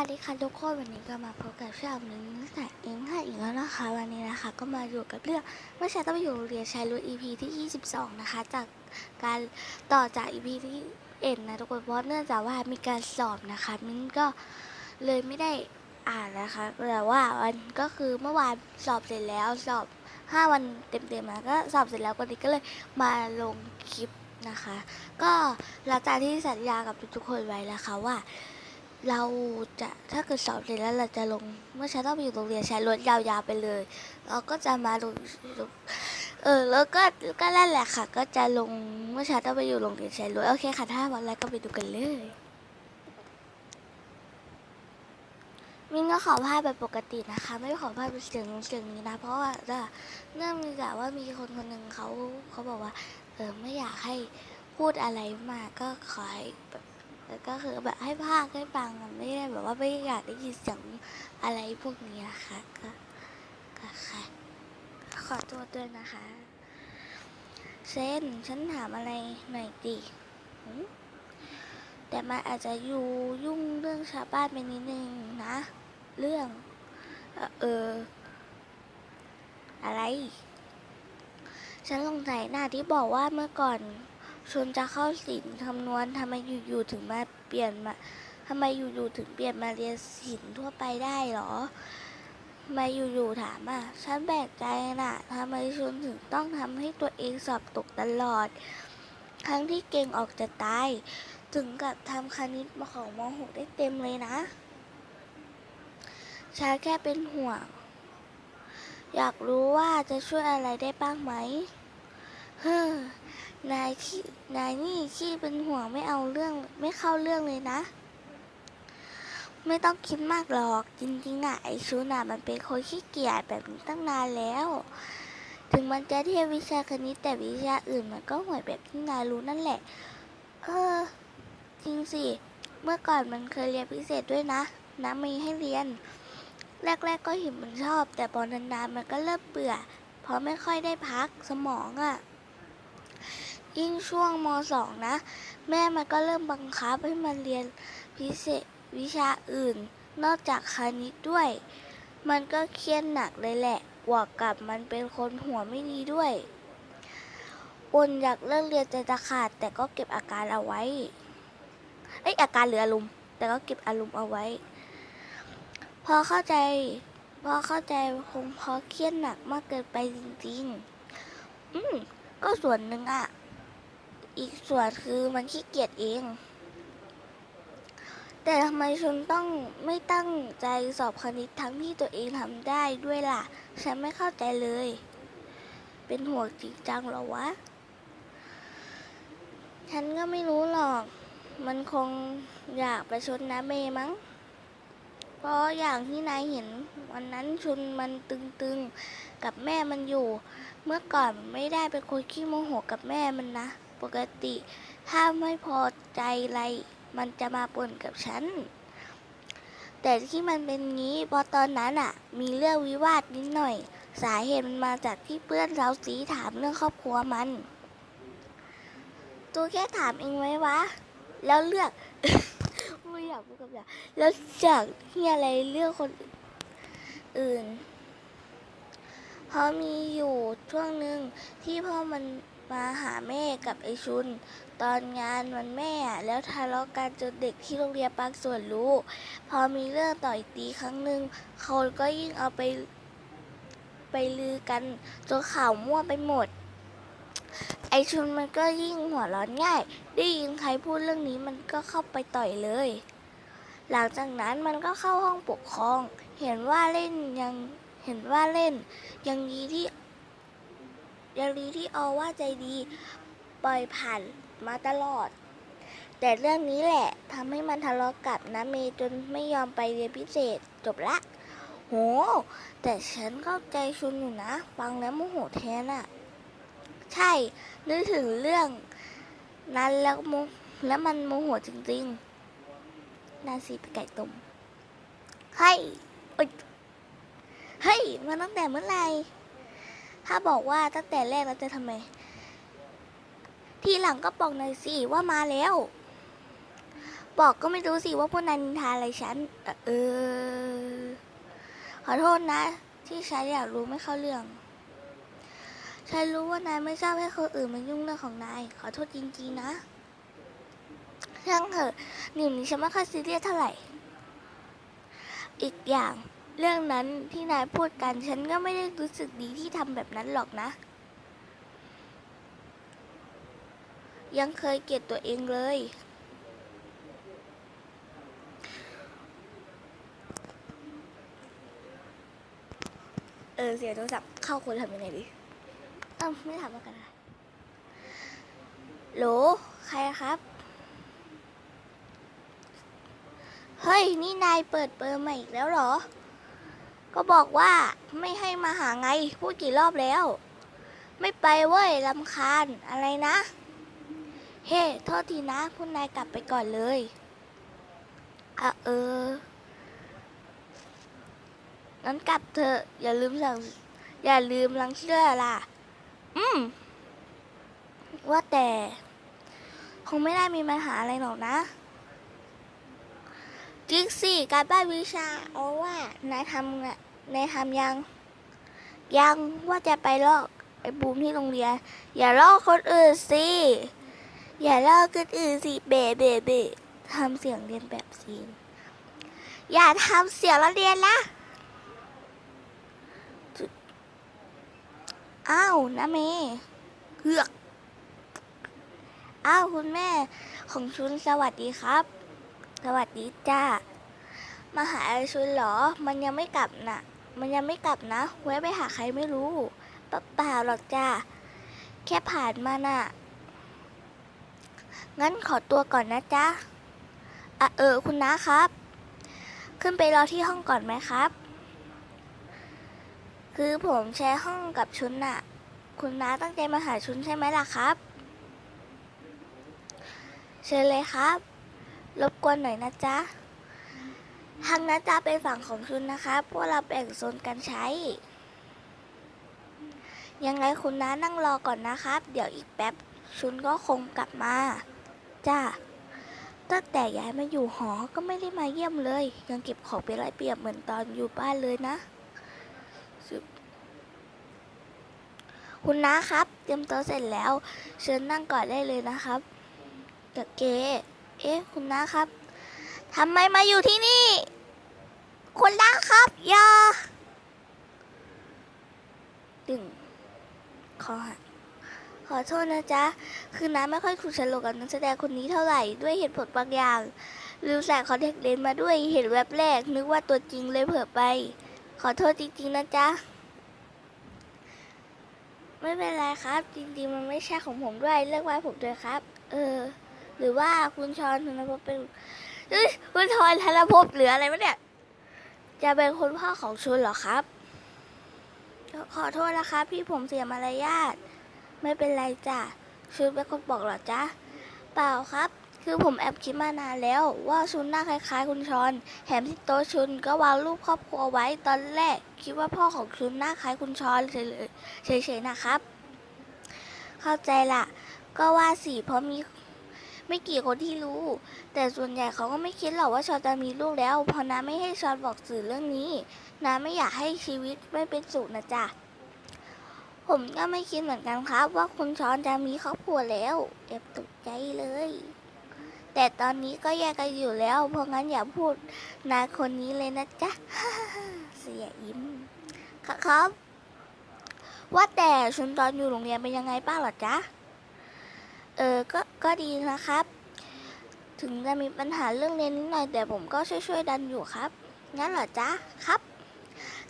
วัสดีค่ะทุกคนวันนี้ก็มาพบกับช่องหนึ่งแต่เองค่ะอีกแล้วนะคะ วันนี้นะคะ ก็มาอยู่กับเรื่องเมื่อชายต้องไปอยู่เรียนชายรุ่น EP ที่ 22 นะคะ จากการต่อจาก EP ที่เอ็นนะทุกคนเพราะเนื่องจากว่ามีการสอบนะคะมิ้นก็เลยไม่ได้อ่านนะคะแต่ว่าวันก็คือเมื่อวานสอบเสร็จแล้วสอบ 5 วันเต็มๆมาก็สอบเสร็จแล้ววันนี้ก็เลยมาลงคลิปนะคะ ก็หลังจากที่สัญญากับทุกๆคนไว้แล้วค่ะว่า เราจะถ้าเกิดสอบเสร็จแล้วเราจะลง เมื่อเช้าต้องไปอยู่โรงเรียนชายล้วนยาวๆไปเลย เราก็จะมาลงเออแล้วก็ก็นั่นแหละค่ะ ก็จะลงเมื่อเช้าต้องไปอยู่โรงเรียนชายล้วนโอเคค่ะถ้าวันแรกก็ไปดูกันเลยมินก็ขอภาพแบบปกตินะคะ ไม่ขอภาพเป็นเสียงเสียงนี้นะ เพราะว่าเนื่องจากว่ามีคนคนหนึ่งเขาเขาบอกว่า เออไม่อยากให้พูดอะไรมากก็ขอให้แบบ แล้วก็คือแบบให้ภาคให้ฟังไม่ได้แบบว่าไม่อยากได้ยินเสียงอะไรพวกนี้นะคะก็ก็ค่ะขอโทษด้วยนะคะเซนฉันถามอะไรหน่อยดิแต่มันอาจจะอยู่ยุ่งเรื่องชาวบ้านไปนิดนึงนะ เรื่อง เออเอออะไร ฉันสงสัยหน้าที่บอกว่าเมื่อก่อน ชนจะเข้าศิลป์คำนวณทำไมอยู่ๆถึงมาเปลี่ยนมาทำไมอยู่ๆถึงเปลี่ยนมาเรียนศิลป์ทั่วไปได้หรอทำไมอยู่ๆถามอะ ฉันแปลกใจน่ะทำไมชนถึงต้องทำให้ตัวเองสอบตกตลอดทั้งที่เก่งออกจะตาย ถึงกับทำคณิตมาของมหกได้เต็มเลยนะฉันแค่เป็นห่วง อยากรู้ว่าจะช่วยอะไรได้บ้างไหม เฮ้อนายขี้นายนี่ขี้เป็นห่วงไม่เอาเรื่องไม่เข้าเรื่องเลยนะ ไม่ต้องคิดมากหรอกจริงๆอะไอชูน่ะมันเป็นคนขี้เกียจแบบนี้ตั้งนานแล้ว ถึงมันจะเทียบวิชาคณิตแต่วิชาอื่นมันก็ห่วยแบบที่นายรู้นั่นแหละ เออ จริงสิ เมื่อก่อนมันเคยเรียนพิเศษด้วยนะนะมีให้เรียน แรก ๆ ก็เห็นมันชอบ แต่พอนานๆมันก็เริ่มเบื่อ เพราะไม่ค่อยได้พักสมองอะ่ะ ยิ่งช่วงมสองนะ แม่มันก็เริ่มบังคับให้มันเรียนพิเศษวิชาอื่น นอกจากคณิตด้วย มันก็เครียดหนักเลยแหละบวกกับมันเป็นคนหัวไม่ดีด้วยอุนอยากเลิกเรียนใจจะขาด แต่ก็เก็บอาการเอาไว้เอ้ยอาการเหลืออารมณ์แต่ก็เก็บอารมณ์เอาไว้ พอเข้าใจ พอเข้าใจคงเพราะเครียดหนักมากเกินไปจริงๆ อืมก็ส่วนหนึ่งอะ อีกส่วนคือมันขี้เกียจเอง แต่ทำไมฉันต้องไม่ตั้งใจสอบคณิตทั้งที่ตัวเองทำได้ด้วยล่ะ ฉันไม่เข้าใจเลย เป็นห่วงจริงจังหรอวะ ฉันก็ไม่รู้หรอก มันคงอยากไปชนน้าเมมั้งเพราะอย่างที่นายเห็นวันนั้นชุนมันตึงๆกับแม่มันอยู่ เมื่อก่อนไม่ได้เป็นคนขี้โมโหกับแม่มันนะ ปกติ ถ้าไม่พอใจอะไร มันจะมาป่นกับฉัน แต่ที่มันเป็นงี้พราะตอนนั้นอะมีเรื่องวิวาทนิดหน่อย สาเหตุมันมาจากที่เพื่อนเราสีถามเรื่องครอบครัวมันตัวแค่ถามเองไว้วะ แล้วเลือกไม่อยากพูดกับอย่างแล้วจากที่อะไรเรื่องคนอื่น เพราะมีอยู่ช่วงหนึ่งที่พ่อมัน มาหาแม่กับไอชุน ตอนงานวันแม่แล้วทะเลาะกันจนเด็กที่โรงเรียนบางส่วนรู้ พอมีเรื่องต่อยตีครั้งหนึ่งคนก็ยิ่งเอาไป ไปลือกันจนข่าวมั่วไปหมด ไอชุนมันก็ยิ่งหัวร้อนง่าย ได้ยินใครพูดเรื่องนี้มันก็เข้าไปต่อยเลย หลังจากนั้นมันก็เข้าห้องปกครอง เห็นว่าเล่นยังเห็นว่าเล่นยังดีที่ ยังดีที่ออว่าใจดีปล่อยผ่านมาตลอด แต่เรื่องนี้แหละทำให้มันทะเลาะกับน้าเมย์จนไม่ยอมไปเรียนพิเศษจบละ โห แต่ฉันเข้าใจชุนอยู่นะ ฟังแล้วโมโหแทนอะใช่ นึกถึงเรื่องนั้นแล้วโมแล้วมันโมโหจริงๆนาซีไปไก่ตุ่มเฮ้ยเอ้ยเฮ้ยมาตั้งแต่เมื่อไหร่ ถ้าบอกว่าตั้งแต่แรกเราจะทำไม ทีหลังก็บอกหน่อยสิว่ามาแล้ว บอกก็ไม่รู้สิว่าพวกนายนินทาอะไรฉัน เออ ขอโทษนะ ที่ฉันอยากรู้ไม่เข้าเรื่อง ฉันรู้ว่านายไม่ชอบให้คนอื่นมายุ่งเรื่องของนาย ขอโทษจริงๆนะช่างเถอะหนิวนี้ฉันไม่ค่อยซีเรียสเท่าไหร่ อีกอย่าง เรื่องนั้นที่นายพูดกันฉันก็ไม่ได้รู้สึกดีที่ทำแบบนั้นหรอกนะ ยังเคยเกลียดตัวเองเลย เออ เสียโทรศัพท์เข้าคนทำยังไงดีเอ้าไม่ถามแล้วกันนะโหล ใครครับ เฮ้ย นี่นายเปิดเบอร์ใหม่อีกแล้วเหรอ ก็บอกว่าไม่ให้มาหาไง พูดกี่รอบแล้ว ไม่ไปเว้ยลำคาญอะไรนะ เฮ้ โทษทีนะคุณนายกลับไปก่อนเลยอะเอองั้นกลับเถอะอย่าลืมสั่งอย่าลืมลังเชื่อล่ะ อืม ว่าแต่ คงไม่ได้มีปัญหาอะไรหรอกนะ จริงสิการบ้านวิชาเอาว่านายทำนายทำยัง ยังว่าจะไปลอกไอ้บูมที่โรงเรียน อย่าลอกคนอื่นสิ อย่าลอกคนอื่นสิเบะเบะเบะทำเสียงเรียนแบบซีน อย่าทำเสียงแล้วเรียนละอ้าวนะเมเฮือกอ้าวคุณแม่ของชุนสวัสดีครับ สวัสดีจ้า มาหาไอชุนเหรอ มันยังไม่กลับน่ะ มันยังไม่กลับนะ แวะไปหาใครไม่รู้เปล่าเปล่าหรอกจ้า แค่ผ่านมาน่ะ งั้นขอตัวก่อนนะจ๊ะอะเออคุณน้าครับ ขึ้นไปรอที่ห้องก่อนไหมครับ คือผมแชร์ห้องกับชุนน่ะ คุณน้าตั้งใจมาหาชุนใช่ไหมล่ะครับ เชิญเลยครับ รบกวนหน่อยนะจ๊ะทางนั้นจะเป็นฝั่งของชุนนะครับพวกเราแบ่งโซนกันใช้ ยังไงคุณน้านั่งรอก่อนนะครับ เดี๋ยวอีกแป๊บชุนก็คงกลับมา จ้าตั้งแต่ย้ายมาอยู่หอ ก็ไม่ได้มาเยี่ยมเลย ยังเก็บของเป็นไรายเปรียบเหมือนตอนอยู่บ้านเลยนะ คุณน้าครับ เตรียมโต๊ะเสร็จแล้ว เชิญนั่งก่อนได้เลยนะครับเดอะเก เอ๊ะคุณน้าครับทำไมมาอยู่ที่นี่ คุณน้าครับอย่าดึงคอหักขอโทษนะจ๊ะ คือน้าไม่ค่อยคุ้นชินกับนักแสดงคนนี้เท่าไหร่ด้วยเหตุผลบางอย่างลืมใส่คอนแทคเลนส์มาด้วยเห็นแวบแรก นึกว่าตัวจริงเลยเผลอไป ขอโทษจริงๆนะจ๊ะ ไม่เป็นไรครับ จริงๆมันไม่ใช่ของผมด้วยเลือกไว้ผมด้วยครับ เออ หรือว่าคุณชอนธนภพเป็นคุณชอนธนภพหรืออะไรวะเนี่ย จะเป็นคุณพ่อของชุนเหรอครับ ขอโทษนะครับพี่ผมเสียมารยาทไม่เป็นไรจ้ะชุนเป็นคนบอกเหรอจ๊ะเปล่าครับ คือผมแอบคิดมานานแล้ว ว่าชุนหน้าคล้ายๆ คุณชอนแถมที่โต๊ะชุนก็วางรูปครอบครัวไว้ตอนแรก คิดว่าพ่อของชุนหน้าคล้ายคุณชอนเฉยๆเฉยๆนะครับ เข้าใจละก็ว่าสิเพราะมี ไม่กี่คนที่รู้ แต่ส่วนใหญ่เขาก็ไม่คิดหรอกว่าชอนจะมีลูกแล้ว เพราะน้าไม่ให้ชอนบอกสื่อเรื่องนี้น้าไม่อยากให้ชีวิตไม่เป็นสุขนะจ๊ะผมก็ไม่คิดเหมือนกันครับ ว่าคุณชอนจะมีครอบครัวแล้วแอบตกใจเลย แต่ตอนนี้ก็แยกกันอยู่แล้ว เพราะงั้นอย่าพูดนาคนนี้เลยนะจ๊ะเสียยิ้มครับ ว่าแต่ชุนตอนอยู่โรงเรียนเป็นยังไงบ้างหรอจ๊ะเออก็ ก็ดีนะครับ ถึงจะมีปัญหาเรื่องเรียนนิดหน่อยแต่ผมก็ช่วยๆดันอยู่ครับ งั้นเหรอจ๊ะครับ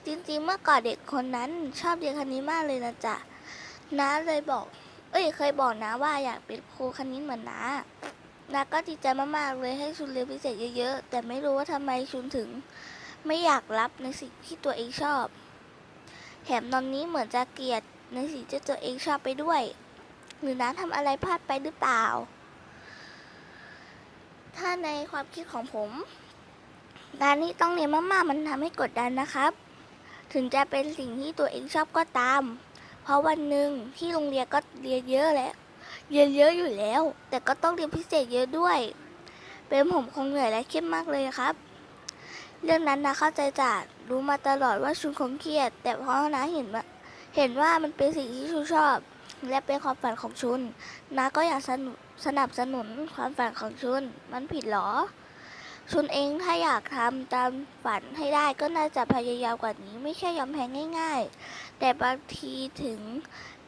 จริงๆเมื่อก่อนเด็กคนนั้นชอบเรียนคณิตมากเลยนะจ๊ะน้าเลยบอก เอ้ยเคยบอกนะว่าอยากเป็นครูคณิตเหมือนน้าน้าก็ดีใจมากๆเลยให้ชุนเรียนพิเศษเยอะๆ แต่ไม่รู้ว่าทำไมชุนถึง ไม่อยากรับในสิ่งที่ตัวเองชอบ แถมตอนนี้เหมือนจะเกลียดในสิ่งที่ตัวเองชอบไปด้วย หรือน้าทำอะไรพลาดไปหรือเปล่า ถ้าในความคิดของผมการที่ต้องเรียนมากๆมันทำให้กดดันนะครับ ถึงจะเป็นสิ่งที่ตัวเองชอบก็ตาม เพราะวันหนึ่งที่โรงเรียนก็เรียนเยอะแล้วเรียนเยอะอยู่แล้ว แต่ก็ต้องเรียนพิเศษเยอะด้วย เป็นผมคงเหนื่อยและเครียดมากเลยครับ เรื่องนั้นนะเข้าใจจัดรู้มาตลอดว่าชุนคงเครียด แต่พอนะเห็นว่าเห็นว่ามันเป็นสิ่งที่ชุนชอบ และเป็นความฝันของชุนนะก็อยากสนุสนับสนุนความฝันของชุน มันผิดเหรอ ชุนเองถ้าอยากทำตามฝันให้ได้ก็น่าจะพยายามกว่านี้ ไม่ใช่ยอมแพ้ง่าย ๆ แต่บางทีถึง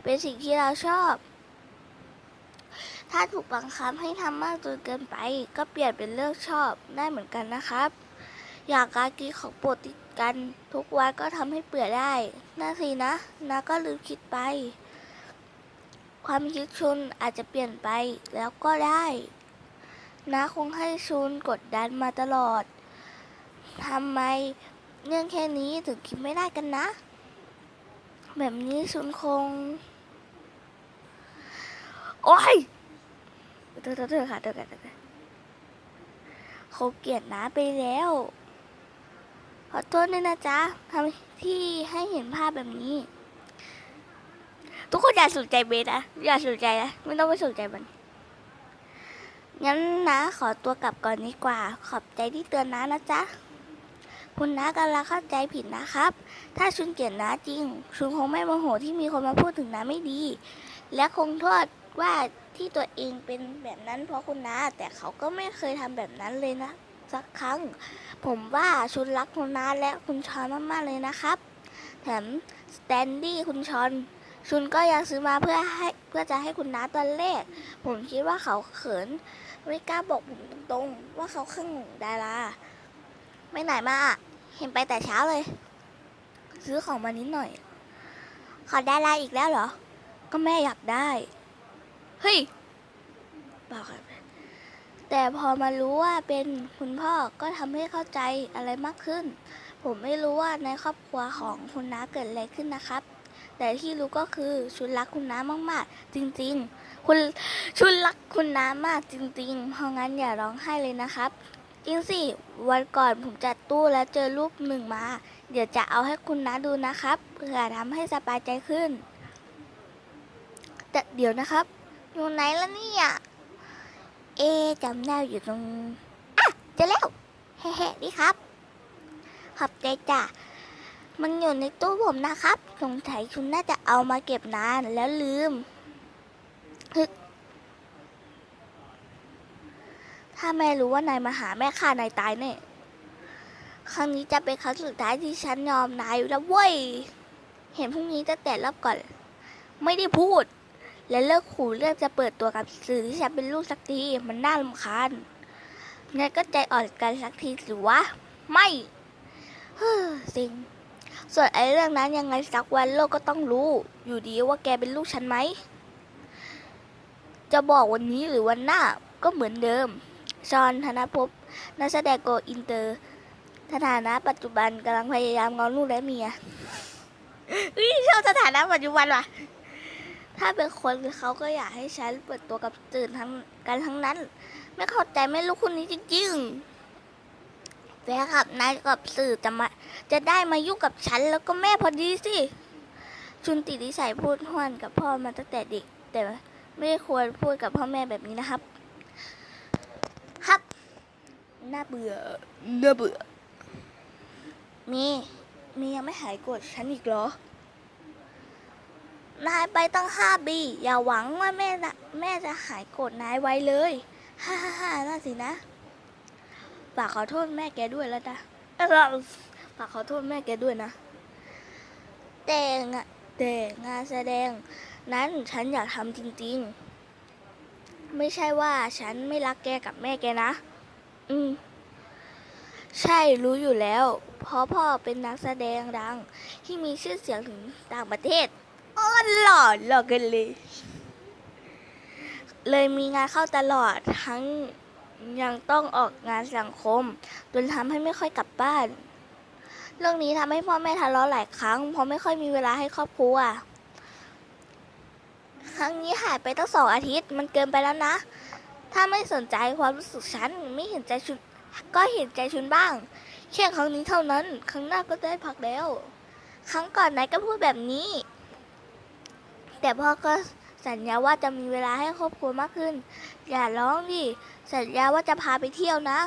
เป็นสิ่งที่เราชอบ ถ้าถูกบังคับให้ทำมากจนเกินไป ก็เปลี่ยนเป็นเลิกชอบได้เหมือนกันนะครับ อยากการกินของโปรดติดกัน ทุกวันก็ทำให้เบื่อยได้น่าสินะนาก็ลืมคิดไป ความคิดชุนอาจจะเปลี่ยนไปแล้วก็ได้นาคงให้ชุนกดดันมาตลอดทำไมเรื่องแค่นี้ถึงคิดไม่ได้กันนะ แบบนี้ชุนคง โอ้ยเธอเธอเธอค่ะเธอค่ะเธอค่ะเขาเกลียดน้าไปแล้ว ขอโทษด้วยนะจ๊ะทำที่ให้เห็นภาพแบบนี้ ทุกคนอย่าสนใจเบสนะอย่าสนใจนะไม่ต้องไปสนใจมันงั้นนะขอตัวกลับก่อนดีกว่า ขอบใจที่เตือนนะนะจ๊ะคุณน้ากำลังเข้าใจผิดนะครับ ถ้าชุนเกลียดน้าจริง ชุนคงไม่โมโหที่มีคนมาพูดถึงน้าไม่ดี และคงโทษว่าที่ตัวเองเป็นแบบนั้นเพราะคุณน้าแต่เขาก็ไม่เคยทำแบบนั้นเลยนะสักครั้ง ผมว่าชุนรักคุณน้าและคุณชอนมากๆเลยนะครับ แถมสแตนดี้คุณชอน ชุนก็ยังซื้อมาเพื่อให้เพื่อจะให้คุณน้าตอนแรก ผมคิดว่าเขาเขิน ไม่กล้าบอกผมตรงๆ ว่าเขาข้างดาราไม่ไหนมาเห็นไปแต่เช้าเลย ซื้อของมานิดหน่อย ขอดาราอีกแล้วเหรอ ก็แม่อยากได้ เฮ้ยบอกแต่พอมารู้ว่าเป็นคุณพ่อก็ทำให้เข้าใจอะไรมากขึ้น ผมไม่รู้ว่าในครอบครัวของคุณน้าเกิดอะไรขึ้นนะครับ แต่ที่รู้ก็คือชุนรักคุณน้ามากๆ จริงๆ คุณชุนรักคุณน้ามากจริงๆ เพราะงั้นอย่าร้องไห้เลยนะครับจริงสิวันก่อนผมจัดตู้แล้วเจอรูปหนึ่งมา เดี๋ยวจะเอาให้คุณน้าดูนะครับเพื่อทำให้สบายใจขึ้น แต่เดี๋ยวนะครับ อยู่ไหนล่ะเนี่ยเอจำได้อยู่ตรงอะเจอแล้วแฮ่ๆนี่ครับ ขอบใจจ้ะ มันอยู่ในตู้ผมนะครับ สงสัยคุณน่าจะเอามาเก็บนานแล้วลืมฮึถ้าแม่รู้ว่านายมาหาแม่ฆ่านายตายแน่ครั้งนี้จะเป็นครั้งสุดท้ายที่ฉันยอมนายแล้วเว้ย เห็นพรุ่งนี้ตั้งแต่รอบก่อน ไม่ได้พูด และเลิกขู่เรื่องจะเปิดตัวกับสื่อที่ฉันเป็นลูกสักที มันน่ารำคาญงั้นก็ใจอ่อนกันสักทีสิวะ ไม่ เฮ้อสิง ส่วนไอ้เรื่องนั้นยังไงสักวันโลกก็ต้องรู้ อยู่ดีว่าแกเป็นลูกฉันไหม จะบอกวันนี้หรือวันหน้าก็เหมือนเดิม ชอนธนภพนักแสดงโกอินเตอร์สถานะปัจจุบันกำลังพยายามงอนลูกและเมียอุ้ยชอบสถานะปัจจุบันว่ะ ถ้าเป็นคนเขาก็อยากให้ฉันเปิดตัวกับตื่นทั้งกันทั้งนั้น ไม่เข้าใจไม่รู้คนนี้จริงๆ แฟนคลับนายกับสื่อจะมาจะได้มายุ่งกับฉันแล้วก็แม่พอดีสิ ชุนติดิสัยพูดห้วนกับพ่อมาตั้งแต่เด็ก แต่ไม่ควรพูดกับพ่อแม่แบบนี้นะครับ ครับน่าเบื่อน่าเบื่อ มีมียังไม่หายโกรธฉันอีกเหรอ นายไปตั้งห้าปีอย่าหวังว่าแม่จะแม่จะหายโกรธนายไว้เลย ฮ่าฮ่าฮ่าน่าสินะ ฝากขอโทษแม่แกด้วยแล้วนะเออฝากขอโทษแม่แกด้วยนะ แต่งะแต่งานแสดง นั้นฉันอยากทำจริง ๆ ไม่ใช่ว่าฉันไม่รักแกกับแม่แกนะ อืมใช่รู้อยู่แล้วเพราะพ่อเป็นนักแสดงดัง ที่มีชื่อเสียงถึงต่างประเทศอ้อหล่อหล่อกันเลย เลยมีงานเข้าตลอดทั้ง ยังต้องออกงานสังคมจนทำให้ไม่ค่อยกลับบ้าน เรื่องนี้ทำให้พ่อแม่ทะเลาะหลายครั้งเพราะไม่ค่อยมีเวลาให้ครอบครัวครั้งนี้หายไปตั้งสองอาทิตย์มันเกินไปแล้วนะ ถ้าไม่สนใจความรู้สึกฉันไม่เห็นใจชุนก็เห็นใจชุนบ้างแค่ครั้งนี้เท่านั้น ครั้งหน้าก็ได้พักแล้ว ครั้งก่อนนายก็พูดแบบนี้ แต่พ่อก็ สัญญาว่าจะมีเวลาให้ครอบครัวมากขึ้น อย่าร้องดิ สัญญาว่าจะพาไปเที่ยวนะ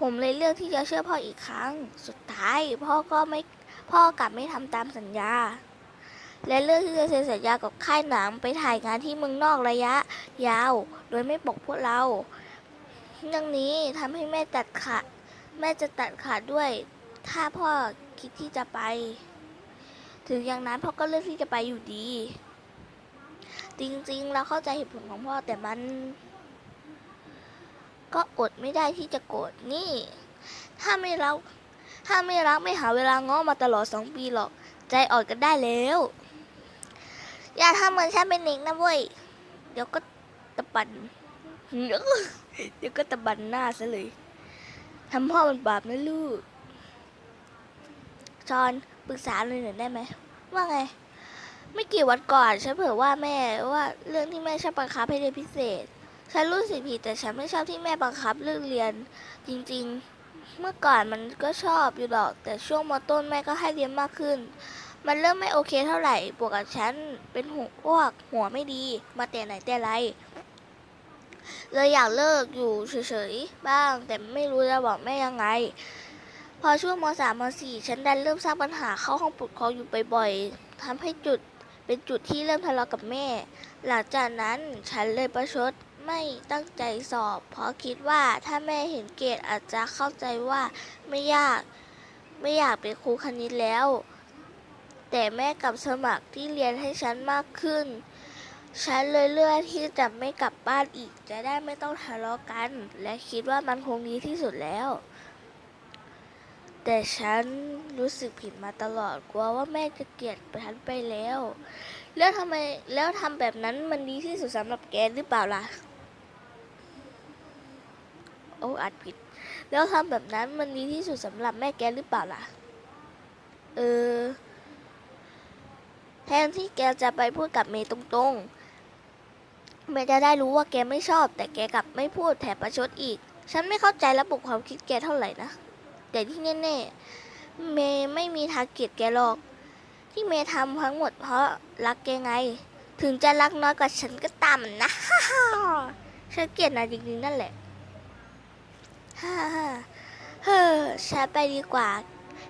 ผมเลยเลือกที่จะเชื่อพ่ออีกครั้ง สุดท้ายพ่อก็ไม่พ่อกลับไม่ทำตามสัญญา และเลือกที่จะเซ็นสัญญากับค่ายหนังไปถ่ายงานที่เมืองนอกระยะ ยาว โดยไม่บอกพวกเราเรื่องนี้ทำให้แม่ตัดขาดแม่จะตัดขาดด้วย ถ้าพ่อคิดที่จะไป ถึงอย่างนั้นพ่อก็เลือกที่จะไปอยู่ดี จริงๆ เราเข้าใจเหตุผลของพ่อแต่มัน ก็อดไม่ได้ที่จะโกรธนี่ ถ้าไม่รักถ้าไม่รักไม่หาเวลาง้อมาตลอดสองปีหรอก ใจอ่อนกันได้แล้ว อย่าทำเหมือนฉันเป็นเด็กนะเว้ย เดี๋ยวก็ตะบันเดี๋ยวก็ตะบันหน้าซะเลยทำพ่อมันบาปนะลูกจอนปรึกษาเลยหน่อยได้ไหม ว่าไง ไม่กี่วันก่อนฉันเผื่อว่าแม่ว่าเรื่องที่แม่ชอบบังคับให้เรียนพิเศษ ฉันรู้สึกผิดแต่ฉันไม่ชอบที่แม่บังคับเรื่องเรียน จริงๆ เมื่อก่อนมันก็ชอบอยู่หรอก แต่ช่วงมต้นแม่ก็ให้เรียนมากขึ้น มันเริ่มไม่โอเคเท่าไหร่บวกกับฉันเป็นหัวพวกหัวไม่ดี มาแต่ไหนแต่ไรเลยอยากเลิกอยู่เฉยๆบ้าง แต่ไม่รู้จะบอกแม่ยังไง พอช่วงมสามมสี่ฉันดันเริ่มสร้างปัญหาเข้าห้องปกครองอยู่บ่อยๆทำให้จุด เป็นจุดที่เริ่มทะเลาะกับแม่ หลังจากนั้นฉันเลยประชดไม่ตั้งใจสอบ เพราะคิดว่าถ้าแม่เห็นเกรดอาจจะเข้าใจว่าไม่ยาก ไม่อยากเป็นครูคณิตแล้ว แต่แม่กลับสมัครที่เรียนให้ฉันมากขึ้น ฉันเลยเลือกที่จะไม่กลับบ้านอีก จะได้ไม่ต้องทะเลาะกัน และคิดว่ามันคงดีที่สุดแล้ว แต่ฉันรู้สึกผิดมาตลอดกลัวว่าแม่จะเกลียดฉันไปแล้ว แล้วทำไมแล้วทำแบบนั้นมันดีที่สุดสำหรับแกหรือเปล่าล่ะ โอ้อัดผิด แล้วทำแบบนั้นมันดีที่สุดสำหรับแม่แกหรือเปล่าล่ะ เออ แทนที่แกจะไปพูดกับเมย์ตรงๆเมย์จะได้รู้ว่าแกไม่ชอบ แต่แกกลับไม่พูดแถมประชดอีก ฉันไม่เข้าใจระบบความคิดแกเท่าไหร่นะ แต่ที่แน่ๆเมย์ไม่มีทางเกลียดแกหรอก ที่เมย์ทำทั้งหมดเพราะรักแกไง ถึงจะรักน้อยกว่าฉันก็ตามนะฮ่าฉันเกลียดนายจริงๆนั่นแหละฮ่าฮ่าเฮ้อฉันไปดีกว่า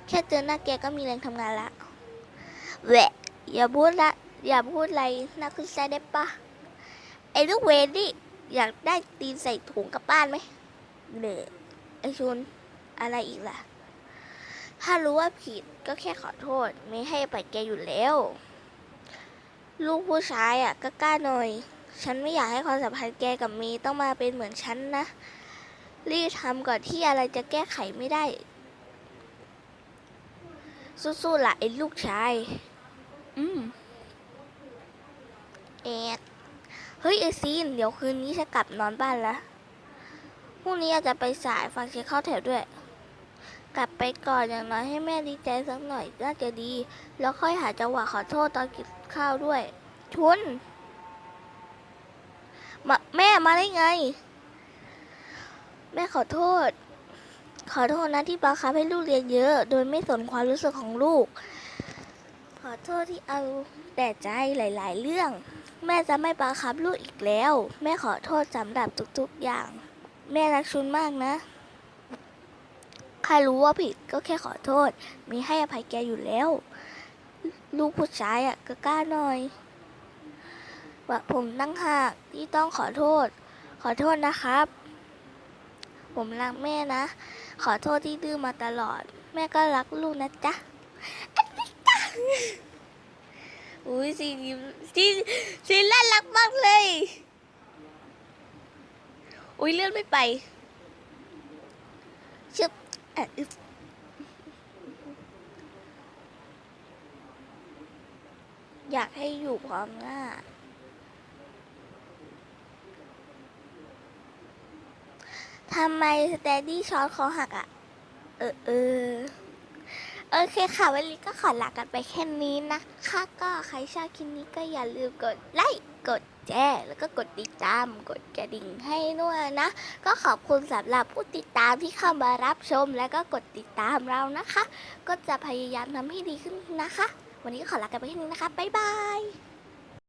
แค่เจอหน้าแกก็มีแรงทำงานละแหวะอย่าพูดละอย่าพูดอะไรน่าขึ้นใจได้ปะไอ้ลูกเวนนี่อยากได้ตีนใส่ถุงกลับบ้านไหมเด็ไอชุน อะไรอีกล่ะ ถ้ารู้ว่าผิดก็แค่ขอโทษ ไม่ให้ไปแกอยู่แล้ว ลูกผู้ชายอะก็กล้าหน่อย ฉันไม่อยากให้ความสัมพันธ์แกกับเมย์ต้องมาเป็นเหมือนฉันนะ รีบทำก่อนที่อะไรจะแก้ไขไม่ได้ สู้ๆล่ะไอ้ลูกชาย อืมแอดเฮ้ยไอซีน เดี๋ยวคืนนี้ฉันกลับนอนบ้านละพรุ่งนี้อาจจะไปสายฟังเช็คเข้าแถวด้วย กลับไปก่อนอย่างน้อยให้แม่ดีใจสักหน่อยน่าจะดี แล้วค่อยหาจังหวะขอโทษตอนกินข้าวด้วย ชุนมาแม่มาได้ไง แม่ขอโทษ ขอโทษนะที่บังคับให้ลูกเรียนเยอะ โดยไม่สนความรู้สึกของลูก ขอโทษที่เอาแต่ใจหลาย ๆ เรื่อง แม่จะไม่บังคับลูกอีกแล้ว แม่ขอโทษสำหรับทุก ๆ อย่าง แม่รักชุนมากนะ ใครรู้ว่าผิดก็แค่ขอโทษ มีให้อภัยแกอยู่แล้ว ลูกผู้ชายอะก็กล้าหน่อยว่าผมตั้งหากที่ต้องขอโทษ ขอโทษนะครับ ผมรักแม่นะ ขอโทษที่ดื้อมาตลอด แม่ก็รักลูกนะจ๊ะอุ้ยซีนซีซีน่ารักมากเลย อุ้ยเลื่อนไม่ไป บอะอึ๊บอยากให้อยู่พร้อมหน้า ทำไมสแตนดี้ช็อตคอหักอะ เออเออโอเคค่ะ วันนี้ก็ขอลากันไปแค่นี้นะคะ ก็ใครชอบคลิปนี้ก็อย่าลืมกดไลค์ กด แจ แล้วก็กดติดตาม กดกระดิ่งให้ด้วยนะ ก็ขอบคุณสำหรับผู้ติดตามที่เข้ามารับชม และก็กดติดตามเรานะคะ ก็จะพยายามทำให้ดีขึ้นนะคะ วันนี้ก็ขอลากันไปแค่นี้นะคะ บ๊ายบาย